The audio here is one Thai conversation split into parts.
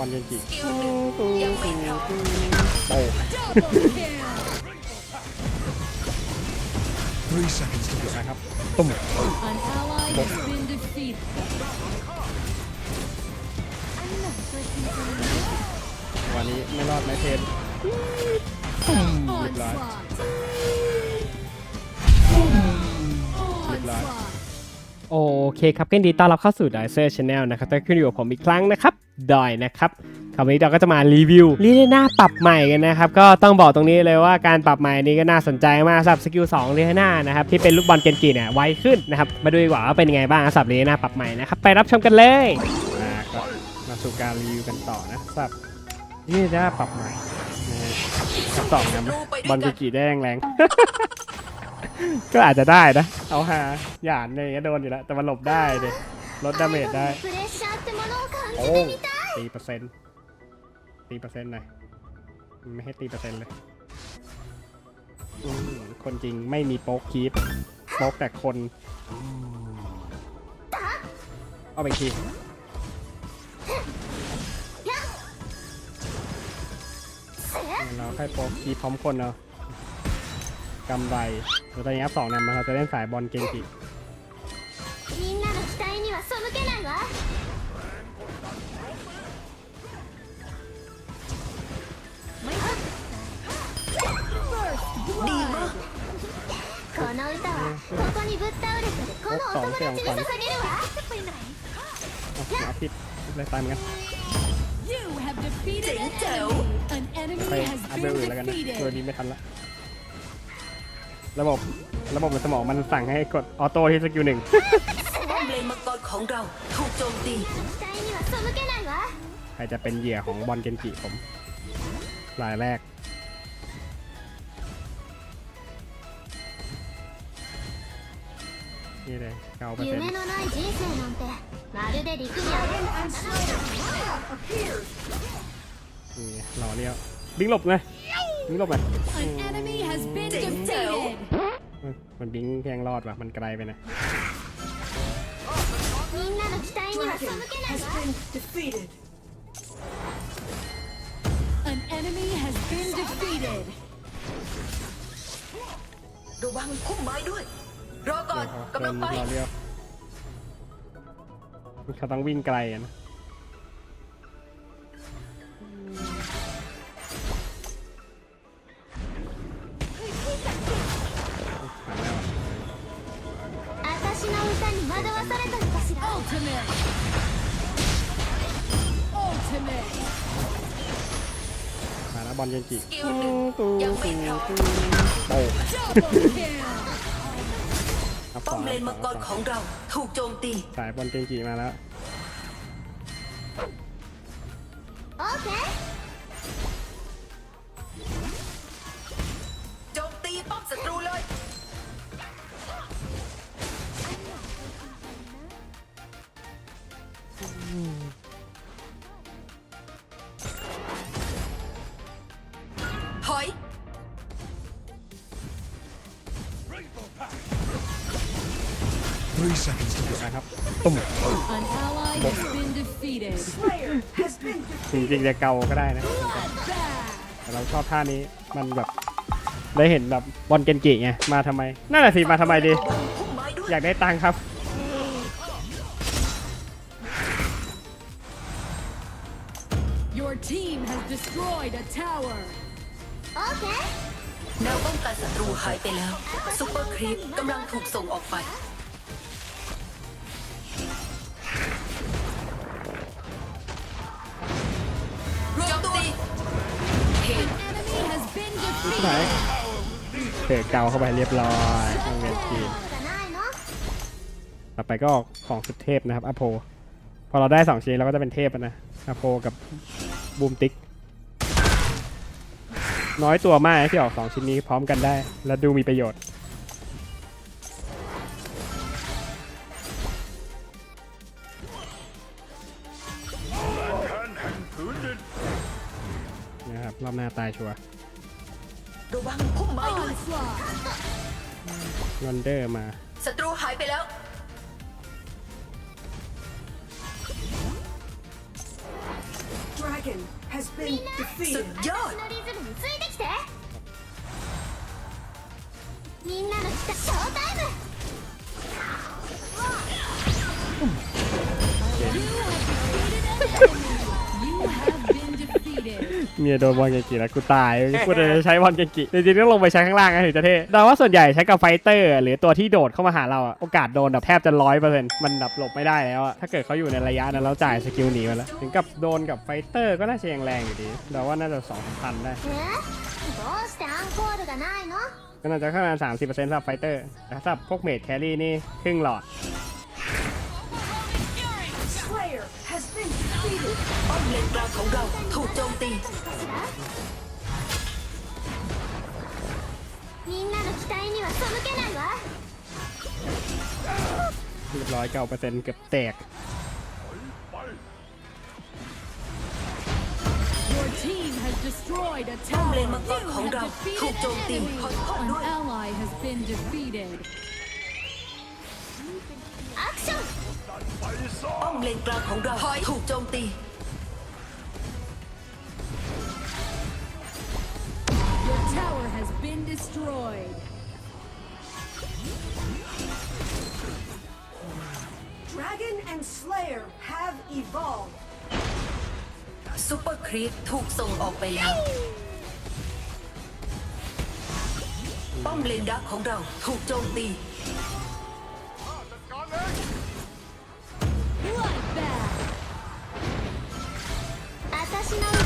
บอลเกนจิสกิลหนึ่งยังไม่พร้อมโอ้ Double kill. Three seconds to go. นะครับตุ่ม An ally has been defeated. วันนี้ไม่รอดไม่เทน Onslaught. Right. Onslaught. โอเคครับก็ยินดีต้อนรับเข้าสู่ d i c e r Channel นะครับแต่ขึ้นอยู่กับผมอีกครั้งนะครับดอยนะครับคราวนี้เราก็จะมารีวิวลีเดน่าปรับใหม่กันนะครับ ก็ต้องบอกตรงนี้เลยว่าการปรับใหม่นี้ก็น่าสนใจมากสำหรับสกิล2ลีเดน่านะครับที่เป็นลูกบอลเกนจิเนี่ยไวขึ้นนะครับ มาดูดีกว่าว่าเป็นยังไงบ้างสำหรับลีเดน่าปรับใหม่นะครับ ไปรับชมกันเลยมาก็มาสู่การรีวิวกันต่อนะสำหรับลีเดน่าปรับใหม่นะฮะกับสองนะบอลเกนจิได้แรงๆ ก็อาจจะได้นะ เอาฮาหยาดอะย่าเงี้ยโดนอยู่แล้ว แต่มันหลบได้เลยลดดาเมจได้โอ้ตีเปอร์เซ็นต์ตีเปอร์เซ็นต์หน่อยไม่ให้ตีเปอร์เซ็นต์เลยคนจริงไม่มีโป๊กคีปโป๊กแต่คนเอาไปทีเราค่อยโป๊กคีปพร้อมคนเนาะ กำไรเราตอนนี้อัพสองเนี่ยมันเราจะเล่นสายบอลเกมจิ みんなの期待には背けないわこの歌はここにぶっ倒れてるこのお友達に捧げるわ เอาเอาผิดเลยตายเหมือนกัน You have defeated an Jingle. enemy. An ไป enemy has อัพเวล been อื่นแล้วกันนะ defeated. ตัวนี้ไม่ทันละ ระบบระบบสมองมันสั่งให้กดออโต้ที่สกิลหนึ่งใครจะเป็นเหยื่อของบอลเกนจิผมรายแรก นี่เลยเก้าเปอร์เซ็นต์นี่รอเลี้ยว บิงหลบเลย บิงหลบเลย An enemy has been defeated. มันบิงแพงรอดว่ะ มันไกลไปนะ みんなの期待には背けないわ An enemy has been defeated. ระวังพุ่มไม้ด้วย รอก่อน เดี๋ยว กำลังไป รอเลี้ยวเขาต้องวิ่งไกลอะนะ Ultimate. Ultimate. มาแล้วบอลเกนจิสกิลหนึ่งยังไม่พร้อมโอ้ Double kill. ครับป้อมสเลนมังกรของเรา ถูกโจมตี สายบอลเกนจิมาแล้ว ตุ่ม An ally has been defeated. จริงๆจะเกาก็ได้นะ Bloodbath. แต่เราชอบท่านี้มันแบบได้เห็นแบบบอลเกนจิไงมาทำไมนั่นแหละสิมาทำไมดีพุ่มไม้ด้วยอยากได้ตังค์ครับ Your team has destroyed a tower. オーケーแนวป้องกันศัตรูหายไปแล้วซุปเปอร์ครีปกำลังถูกส่งออกไป หนเตะเกาเข้าไปเรียบร้อยเวียนจีนต่อไปก็ของสุดเทพนะครับอโพ พอเราได้ 2 ชิ้นเราก็จะเป็นเทพนะอโพกับบูมติกน้อยตัวมากที่ออก 2 ชิ้นนี้พร้อมกันได้ และดูมีประโยชน์นะครับรอบหน้าตายชัวร์ ระวังพุ่มไม้ด้วย Onslaught. ลอนเดอร์มา ศัตรูหายไปแล้ว オ dragon has been สุด defeated. ยอด 私のリズムについてきてみんなの来たショータイム เมียโดนบอลเกงกิแล้วกูตายกูจะใช้บอลเกงกิจริงๆต้องลงไปใช้ข้างล่างไงถึงจะเท่แต่ว่าส่วนใหญ่ใช้กับไฟเตอร์ หรือตัวที่โดดเข้ามาหาเราอะโอกาสโดนแบบแทบจะร้อยเปอร์เซ็นต์มันดับหลบไม่ได้แล้วอะถ้าเกิดเขาอยู่ในระยะนั้นเราจ่ายสกิลหนีมาแล้ว ถึงกับโดนกับไฟเตอร์ก็น่าจะยังแรงอยู่ดีเราว่าน่าจะสองพันได้ก็น่าจะข้นมางสามสิบเปอร์เซ็นต์สำหรับไฟเตอร์แต่สำหรับพวกเมดแครี่นี่ครึ่งหลอด เลนกลางของเราถูกโจมตี かしらみんなの期待には背けないわ เรียบร้อยเก้าเปอร์เซ็นต์เกือบแตก Your team has destroyed a ป้อม tower. เลนมังกรของเราถูก Defeated โจม an ตี enemy. ขอโทษ An ด้วย ally has been defeated. アクション ป้อมเลนกลางของเราถูกโจมตี destroyed. Dragon and Slayer have evolved. ซูเปอร์ครีปถูกส่งออกไปแล้ว ป้อมเลนดักของเราถูกโจมตี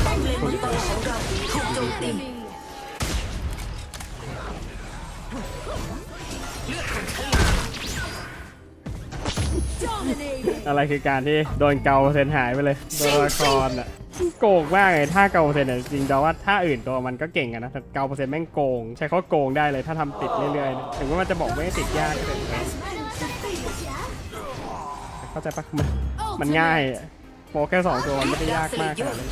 ป้อมเลนดักของเราถูกโจมตี อะไรคือการที่โดนเกาเซนหายไปเลยตัวละครอะโกงมากเลยถ้าเกาเซนเนี่ยจริงๆแต่ว่าถ้าอื่นตัวมันก็เก่งอะนะแต่เกาเซนแม่งโกง ใช้เขาโกงได้เลยถ้าทำติดเรื่อยๆถึงว่ามันจะบอกไม่ติดยากก็เถอะเข้าใจปะมันมันง่ายอะโปแค่สองตัวมันไม่ได้ยากมากขนาดนั้น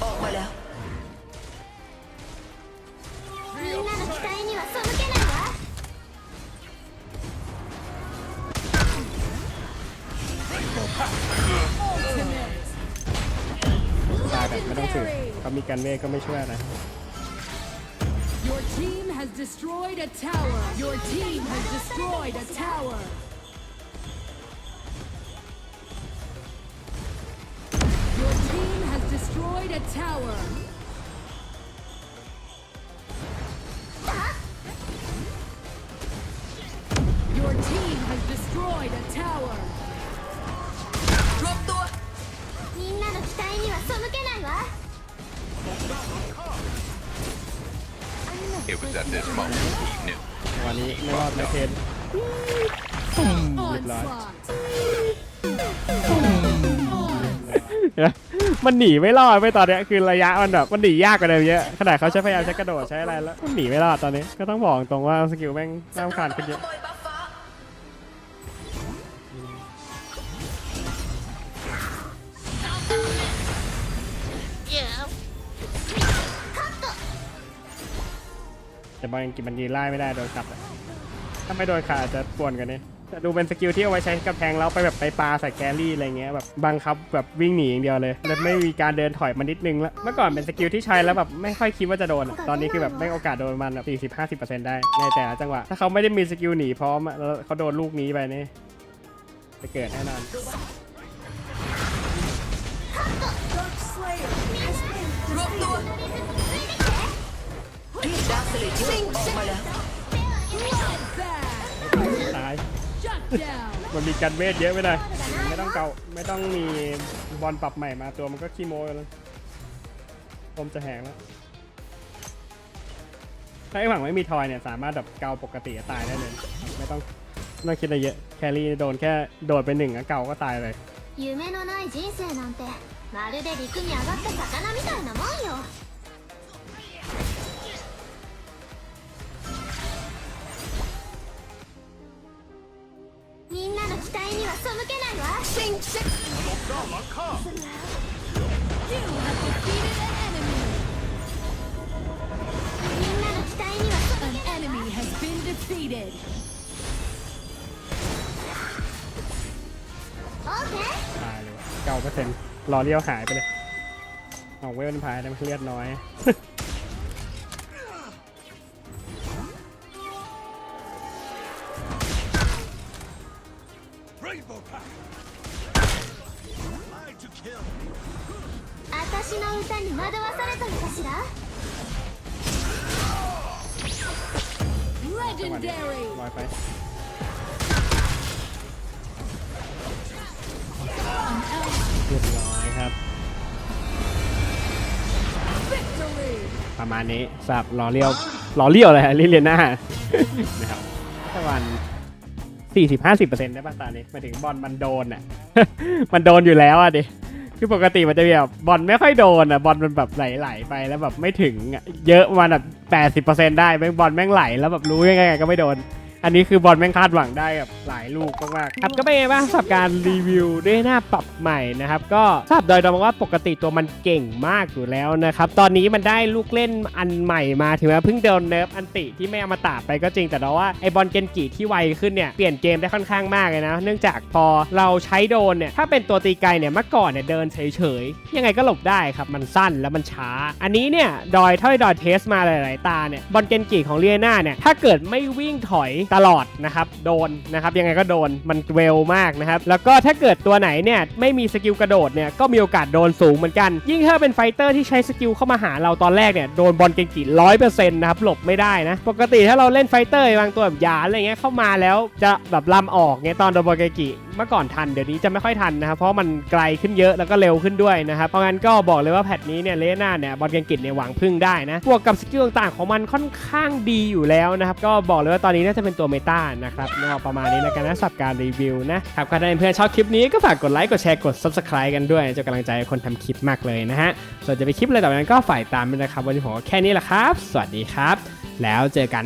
ตายแบบไม่ต้องสืบเขามีกันเวทก็ไม่ช่วยอะ Your team has destroyed a tower. Your team has destroyed a tower. Your team has destroyed a tower. Your team has destroyed a tower. ไม่รอดนะเทน Goodbye. Onslaught. มันหนีไม่รอดไปตอนเนี้ยคือระยะมันแบบมันหนียากกว่าเดิมเยอะขนาดเขาใช้พยายามใช้กระโดดใช้อะไรแล้วมันหนีไม่รอดตอนนี้ก็ต้องบอกตรงว่าสกิลแม่งน่ารำคาญขึ้นเยอะขโมยบัฟฟ้าแต่บางกิมันยืนไล่ไม่ได้โดนขับอะ ถ้าไม่โดนขาอาจจะป่วนกันนี่แต่ดูเป็นสกิลที่เอาไว้ใช้กับแทงแล้วไปแบบไปปลาใส่แครี่อะไรเงี้ยแบบบังคับแบบวิ่งหนีอย่างเดียวเลยแล้วไม่มีการเดินถอยมานิดนึงแล้วเมื่อก่อนเป็นสกิลที่ใช้แล้วแบบไม่ค่อยคิดว่าจะโดนอะตอนนี้คือแบบไม่โอกาสโดนมันแบบสี่สิบห้าสิบเปอร์เซ็นต์ได้ในแต่ละจังหวะถ้าเขาไม่ได้มีสกิลหนีพร้อมอะแล้วเขาโดนลูกนี้ไปนี่จะเกิดแน่นอน Dark Slayer has been ร มันมีการเวทเยอะไปหน่อยไม่ต้องเกาไม่ต้องมีบอลปรับใหม่มาตัวมันก็ขี้โม้อยู่แล้วผมจะแหงแล้วถ้าไอ้หวังไม่มีทอยเนี่ยสามารถแบบเกาปกติตายได้เลย ไม่ต้องไม่ต้องคิดอะไรเยอะแครี่โดนแค่โดดไปหนึ่งอะเกาก็ตายเลย 夢のない人生なんてまるで陸に上がった魚みたいなもんよ 期待には背けないわ You have defeated an enemy. みんなの期待には An enemy has been defeated. オーケー ตายเลยวะเก้าเปอร์เซ็นต์รอเลี้ยวหายไปเลย ออกเวลพายแต่มันเลือดน้อย 私の歌に惑わされたのかしら Legendary. ลอยไป เรียบร้อยครับ Victory. ประมาณนี้สับล้อเลี้ยวล้อเลี้ยวเลยฮะลิเลียน่า นะครับประมาณสี่สิบห้าสิบเปอร์เซ็นต์ได้ป่ะตอนนี้หมายถึงบอลมันโดนอ่ะ มันโดนอยู่แล้วอ่ะดิ คือปกติมันจะมีแบบบอลไม่ค่อยโดนอะบอลมันแบบไหลๆไปแล้วแบบไม่ถึงอะเยอะมาณแบบแปดสิบเปอร์เซ็นต์ได้แม่งบอลแม่งไหลแล้วแบบรู้ยังไงก็ไม่โดน อันนี้คือบอลแม่งคาดหวังได้แบบหลายลูกมากๆครับก็เป็นไงบ้างสำหรับการรีวิวด้วยหน้าปรับใหม่นะครับ ก็ทราบโดยตรงว่าปกติตัวมันเก่งมากอยู่แล้วนะครับ ตอนนี้มันได้ลูกเล่นอันใหม่มาถึงแม้เพิ่งโดนเนิร์ฟอันติที่ไม่เอามาตาไปก็จริงแต่ว่าไอบอลเกนกิที่ไวขึ้นเนี่ยเปลี่ยนเกมได้ค่อนข้างมากเลยนะ เนื่องจากพอเราใช้โดนเนี่ยถ้าเป็นตัวตีไกลเนี่ยเมื่อก่อนเนี่ยเดินเฉยๆยังไงก็หลบได้ครับมันสั้นแล้วมันช้า อันนี้เนี่ยดอยเท่าดอยเทสมาหลาย ๆ ตาเนี่ยบอลเกนกิของเลียนาเนี่ยถ้าเกิดไม่วิ่งถอยตลอดนะครับโดนนะครับยังไงก็โดนมันเวลมากนะครับแล้วก็ถ้าเกิดตัวไหนเนี่ยไม่มีสกิลกระโดดเนี่ยก็มีโอกาสโดนสูงเหมือนกัน ยิ่งถ้าเป็นไฟเตอร์ที่ใช้สกิลเข้ามาหาเราตอนแรกเนี่ยโดนบอลเกนกิร้อยเปอร์เซ็นต์นะครับหลบไม่ได้นะปกติถ้าเราเล่นไฟเตอร์บางตัวแบบยาอะไรเงี้ยเข้ามาแล้วจะแบบลำออกเงี้ยตอนโดนบอลเกนกิเมื่อก่อนทันเดี๋ยวนี้จะไม่ค่อยทันนะครับเพราะมันไกลขึ้นเยอะแล้วก็เร็วขึ้นด้วยนะครับเพราะงั้นก็บอกเลยว่าแพทนี้เนี่ยเลน่าเนี่ยบอลเกนกิเนี่ยหวังพึ่งได้นะบวกกับสกิลต่างๆของมันค่อนข้างดีอยู่แล้วนะครับก็บอกเลยว่าตอนนี้น่าจะเป็นตัวเมตานะครับก็ประมาณนี้นะกันนะสับการรีวิวนะครับก็ถ้าเพื่อนชอบคลิปนี้ก็ฝากกดไลค์กดแชร์กด subscribe กันด้วยจะกำลังใจคนทำคลิปมากเลยนะฮะส่วนจะไปคลิปอะไรต่อไปนั้นก็ฝ่ายตามด้วยนะครับวันนี้ผมก็แค่นี้แหละครับ สวัสดีครับ แล้วเจอกัน